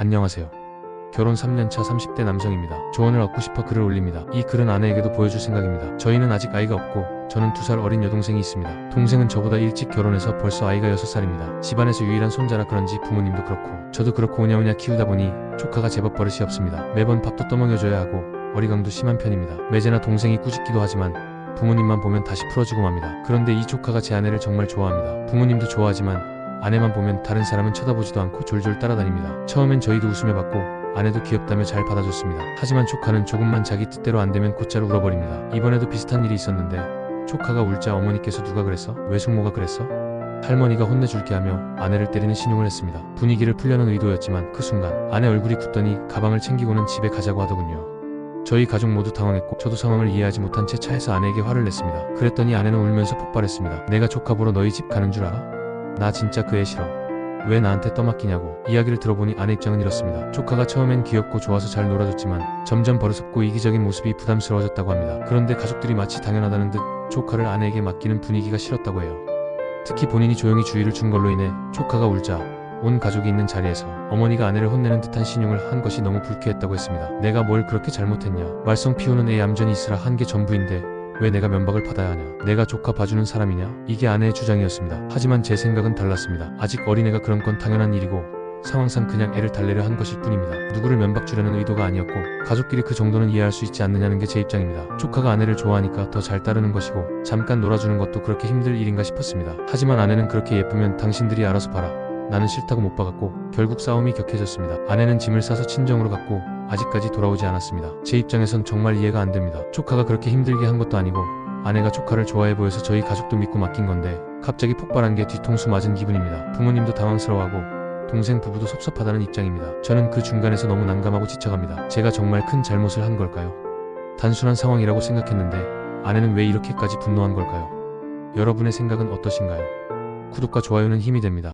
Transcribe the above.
안녕하세요. 결혼 3년차 30대 남성입니다. 조언을 얻고 싶어 글을 올립니다. 이 글은 아내에게도 보여줄 생각입니다. 저희는 아직 아이가 없고 저는 두살 어린 여동생이 있습니다. 동생은 저보다 일찍 결혼해서 벌써 아이가 6살입니다. 집안에서 유일한 손자라 그런지 부모님도 그렇고 저도 그렇고 오냐오냐 키우다 보니 조카가 제법 버릇이 없습니다. 매번 밥도 떠먹여줘야 하고 어리광도 심한 편입니다. 매제나 동생이 꾸짖기도 하지만 부모님만 보면 다시 풀어주고 맙니다. 그런데 이 조카가 제 아내를 정말 좋아합니다. 부모님도 좋아하지만 아내만 보면 다른 사람은 쳐다보지도 않고 졸졸 따라다닙니다. 처음엔 저희도 웃으며 받고 아내도 귀엽다며 잘 받아줬습니다. 하지만 조카는 조금만 자기 뜻대로 안 되면 곧잘 울어버립니다. 이번에도 비슷한 일이 있었는데 조카가 울자 어머니께서 누가 그랬어? 왜 숙모가 그랬어? 할머니가 혼내줄게 하며 아내를 때리는 신용을 했습니다. 분위기를 풀려는 의도였지만 그 순간 아내 얼굴이 굳더니 가방을 챙기고는 집에 가자고 하더군요. 저희 가족 모두 당황했고 저도 상황을 이해하지 못한 채 차에서 아내에게 화를 냈습니다. 그랬더니 아내는 울면서 폭발했습니다. 내가 조카 보러 너희 집 가는 줄 알아? 나 진짜 그 애 싫어. 왜 나한테 떠맡기냐고 이야기를 들어보니 아내 입장은 이렇습니다. 조카가 처음엔 귀엽고 좋아서 잘 놀아줬지만 점점 버릇없고 이기적인 모습이 부담스러워졌다고 합니다. 그런데 가족들이 마치 당연하다는 듯 조카를 아내에게 맡기는 분위기가 싫었다고 해요. 특히 본인이 조용히 주의를 준 걸로 인해 조카가 울자 온 가족이 있는 자리에서 어머니가 아내를 혼내는 듯한 신용을 한 것이 너무 불쾌했다고 했습니다. 내가 뭘 그렇게 잘못했냐. 말썽 피우는 애 얌전히 있으라 한 게 전부인데 왜 내가 면박을 받아야 하냐? 내가 조카 봐주는 사람이냐? 이게 아내의 주장이었습니다. 하지만 제 생각은 달랐습니다. 아직 어린애가 그런 건 당연한 일이고 상황상 그냥 애를 달래려 한 것일 뿐입니다. 누구를 면박 주려는 의도가 아니었고 가족끼리 그 정도는 이해할 수 있지 않느냐는 게 제 입장입니다. 조카가 아내를 좋아하니까 더 잘 따르는 것이고 잠깐 놀아주는 것도 그렇게 힘들 일인가 싶었습니다. 하지만 아내는 그렇게 예쁘면 당신들이 알아서 봐라. 나는 싫다고 못 박았고 결국 싸움이 격해졌습니다. 아내는 짐을 싸서 친정으로 갔고 아직까지 돌아오지 않았습니다. 제 입장에선 정말 이해가 안 됩니다. 조카가 그렇게 힘들게 한 것도 아니고 아내가 조카를 좋아해 보여서 저희 가족도 믿고 맡긴 건데 갑자기 폭발한 게 뒤통수 맞은 기분입니다. 부모님도 당황스러워하고 동생 부부도 섭섭하다는 입장입니다. 저는 그 중간에서 너무 난감하고 지쳐갑니다. 제가 정말 큰 잘못을 한 걸까요? 단순한 상황이라고 생각했는데 아내는 왜 이렇게까지 분노한 걸까요? 여러분의 생각은 어떠신가요? 구독과 좋아요는 힘이 됩니다.